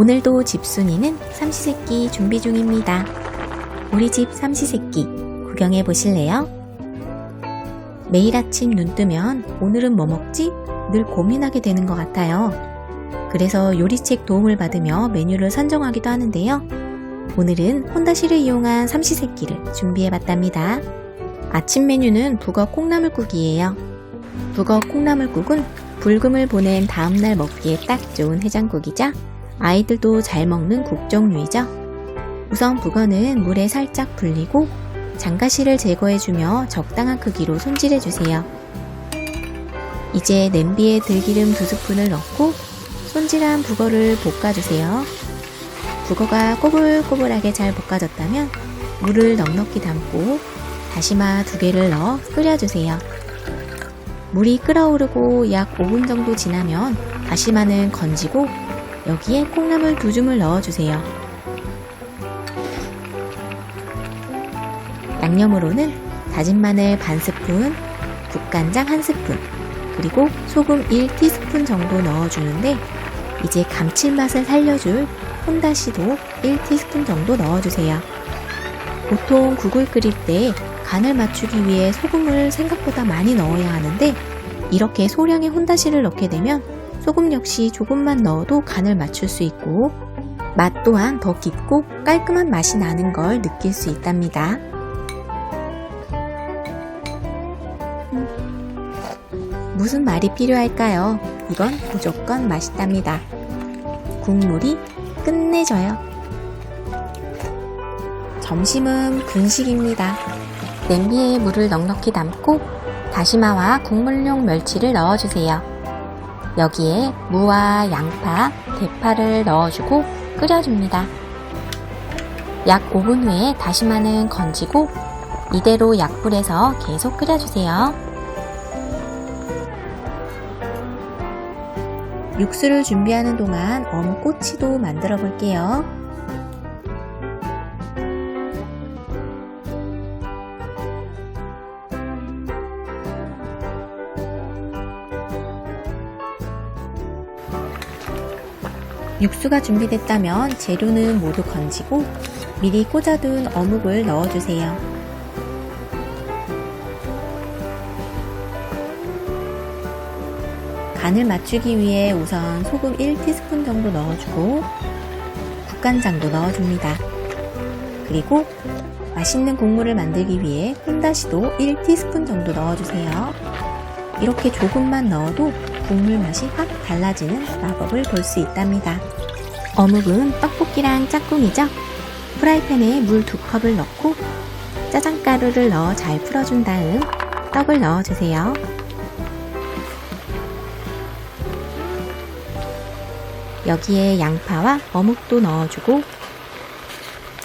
오늘도 집순이는 삼시세끼 준비 중입니다. 우리 집 삼시세끼 구경해 보실래요? 매일 아침 눈 뜨면 오늘은 뭐 먹지? 늘 고민하게 되는 것 같아요. 그래서 요리책 도움을 받으며 메뉴를 선정하기도 하는데요. 오늘은 혼다시를 이용한 삼시세끼를 준비해 봤답니다. 아침 메뉴는 북어 콩나물국이에요. 북어 콩나물국은 불금을 보낸 다음날 먹기에 딱 좋은 해장국이죠. 아이들도 잘 먹는 국 종류이죠. 우선 북어는 물에 살짝 불리고 장가시를 제거해주며 적당한 크기로 손질해주세요. 이제 냄비에 들기름 두 스푼을 넣고 손질한 북어를 볶아주세요. 북어가 꼬불꼬불하게 잘 볶아졌다면 물을 넉넉히 담고 다시마 두 개를 넣어 끓여주세요. 물이 끓어오르고 약 5분 정도 지나면 다시마는 건지고 여기에 콩나물 두 줌을 넣어주세요. 양념으로는 다진 마늘 반 스푼, 국간장 한 스푼, 그리고 소금 1티스푼 정도 넣어주는데 이제 감칠맛을 살려줄 혼다시도 1티스푼 정도 넣어주세요. 보통 국을 끓일 때 간을 맞추기 위해 소금을 생각보다 많이 넣어야 하는데 이렇게 소량의 혼다시를 넣게 되면 소금 역시 조금만 넣어도 간을 맞출 수 있고 맛 또한 더 깊고 깔끔한 맛이 나는 걸 느낄 수 있답니다. 무슨 말이 필요할까요? 이건 무조건 맛있답니다. 국물이 끝내줘요. 점심은 분식입니다. 냄비에 물을 넉넉히 담고 다시마와 국물용 멸치를 넣어주세요. 여기에 무와 양파, 대파를 넣어주고 끓여줍니다. 약 5분 후에 다시마는 건지고 이대로 약불에서 계속 끓여주세요. 육수를 준비하는 동안 어묵 꼬치도 만들어 볼게요. 육수가 준비됐다면 재료는 모두 건지고 미리 꽂아둔 어묵을 넣어주세요. 간을 맞추기 위해 우선 소금 1티스푼 정도 넣어주고 국간장도 넣어줍니다. 그리고 맛있는 국물을 만들기 위해 혼다시도 1티스푼 정도 넣어주세요. 이렇게 조금만 넣어도 국물 맛이 확 달라지는 마법을 볼 수 있답니다. 어묵은 떡볶이랑 짝꿍이죠? 프라이팬에 물 두 컵을 넣고 짜장가루를 넣어 잘 풀어준 다음 떡을 넣어주세요. 여기에 양파와 어묵도 넣어주고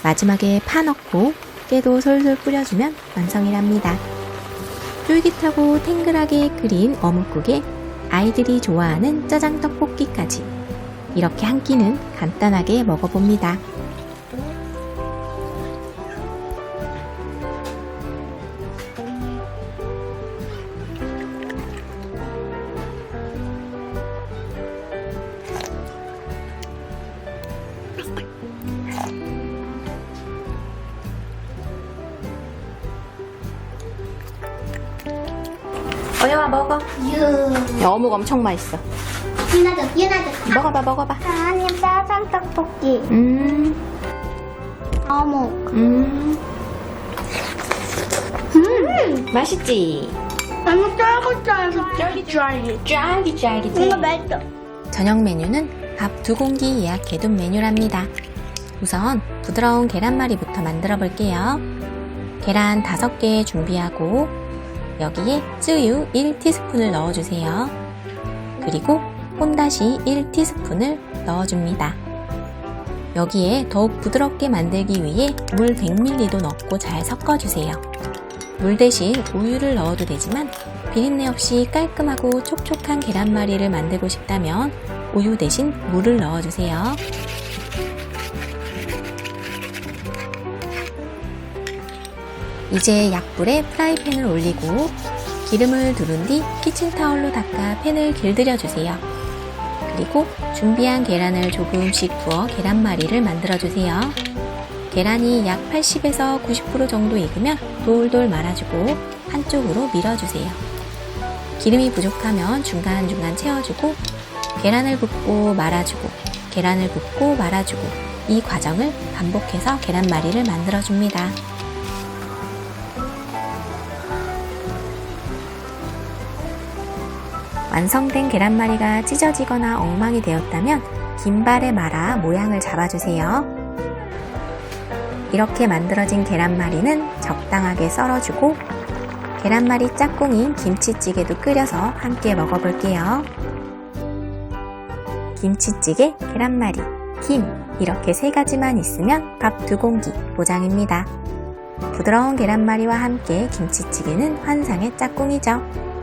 마지막에 파 넣고 깨도 솔솔 뿌려주면 완성이랍니다. 쫄깃하고 탱글하게 끓인 어묵국에 아이들이 좋아하는 짜장 떡볶이까지 이렇게 한 끼는 간단하게 먹어봅니다. 어영아 먹어. 유. 어묵 엄청 맛있어. 유나도, 유나도. 먹어봐 먹어봐. 아니, 짜장 떡볶이. 음, 어묵. 음, 음. 맛있지? 너무 쫄깃쫄깃. 쫄깃쫄깃. 쫄깃쫄깃해. 이거 맛있어. 저녁 메뉴는 밥 두 공기 예약해둔 메뉴랍니다. 우선 부드러운 계란말이부터 만들어 볼게요. 계란 5개 준비하고 여기에 쯔유 1티스푼을 넣어주세요. 그리고 혼다시 1티스푼을 넣어줍니다. 여기에 더욱 부드럽게 만들기 위해 물 100ml도 넣고 잘 섞어주세요. 물 대신 우유를 넣어도 되지만 비린내 없이 깔끔하고 촉촉한 계란말이를 만들고 싶다면 우유 대신 물을 넣어주세요. 이제 약불에 프라이팬을 올리고 기름을 두른 뒤 키친타올로 닦아 팬을 길들여 주세요. 그리고 준비한 계란을 조금씩 부어 계란말이를 만들어 주세요. 계란이 약 80에서 90% 정도 익으면 돌돌 말아주고 한쪽으로 밀어주세요. 기름이 부족하면 중간중간 채워주고 계란을 붓고 말아주고 계란을 붓고 말아주고 이 과정을 반복해서 계란말이를 만들어줍니다. 완성된 계란말이가 찢어지거나 엉망이 되었다면 긴발에 말아 모양을 잡아주세요. 이렇게 만들어진 계란말이는 적당하게 썰어주고 계란말이 짝꿍인 김치찌개도 끓여서 함께 먹어볼게요. 김치찌개, 계란말이, 김 이렇게 세 가지만 있으면 밥 두 공기 보장입니다. 부드러운 계란말이와 함께 김치찌개는 환상의 짝꿍이죠.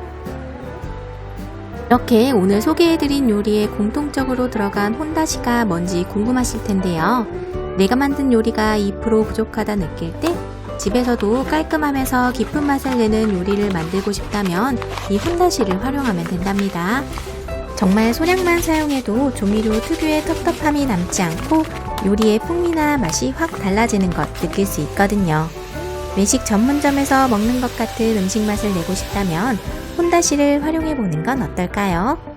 이렇게 오늘 소개해드린 요리에 공통적으로 들어간 혼다시가 뭔지 궁금하실 텐데요. 내가 만든 요리가 2% 부족하다 느낄 때 집에서도 깔끔하면서 깊은 맛을 내는 요리를 만들고 싶다면 이 혼다시를 활용하면 된답니다. 정말 소량만 사용해도 조미료 특유의 텁텁함이 남지 않고 요리의 풍미나 맛이 확 달라지는 것 느낄 수 있거든요. 외식 전문점에서 먹는 것 같은 음식 맛을 내고 싶다면 혼다시를 활용해 보는 건 어떨까요?